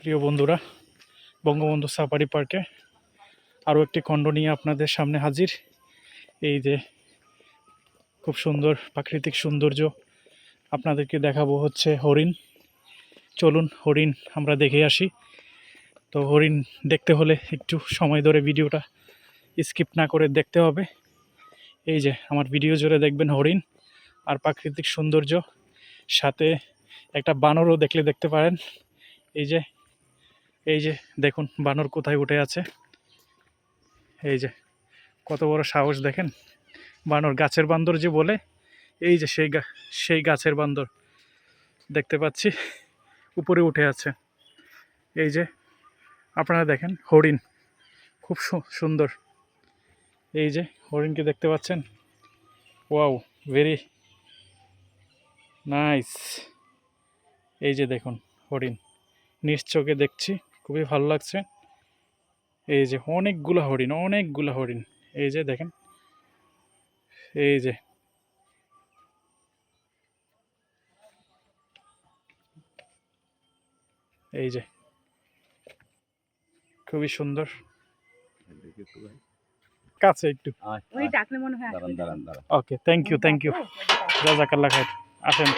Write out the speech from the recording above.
প্রিয় বন্ধুরা, বঙ্গবন্ধু সাফারি পার্কে আরও একটি খণ্ড নিয়ে আপনাদের সামনে হাজির। এই যে খুব সুন্দর প্রাকৃতিক সৌন্দর্য আপনাদেরকে দেখাবো হচ্ছে হরিণ। চলুন হরিণ আমরা দেখে আসি। তো হরিণ দেখতে হলে একটু সময় ধরে ভিডিওটা স্কিপ না করে দেখতে হবে। এই যে আমার ভিডিও জুড়ে দেখবেন হরিণ আর প্রাকৃতিক সৌন্দর্য। সাথে একটা বানরও দেখলে দেখতে পারেন। এই যে এই যে দেখুন বানর কোথায় উঠে আছে। এই যে কত বড় সাহস দেখেন। বানর গাছের বান্দর যে বলে, এই যে সেই সেই গাছের বান্দর দেখতে পাচ্ছি, উপরে উঠে আছে। এই যে আপনারা দেখেন হরিণ, খুব সুন্দর। এই যে হরিণকে দেখতে পাচ্ছেন। Wow, very nice. এই যে দেখুন হরিণ নিজ চোখে দেখছি। খুবই ভালো লাগছে। এই যে অনেকগুলো হরিণ অনেকগুলো হরিণ। এই যে দেখেন। এই যে। এই যে। খুবই সুন্দর। কাছে একটু। মনে হয় okay thank you thank you রাজাকাল্লা খাই আসেন।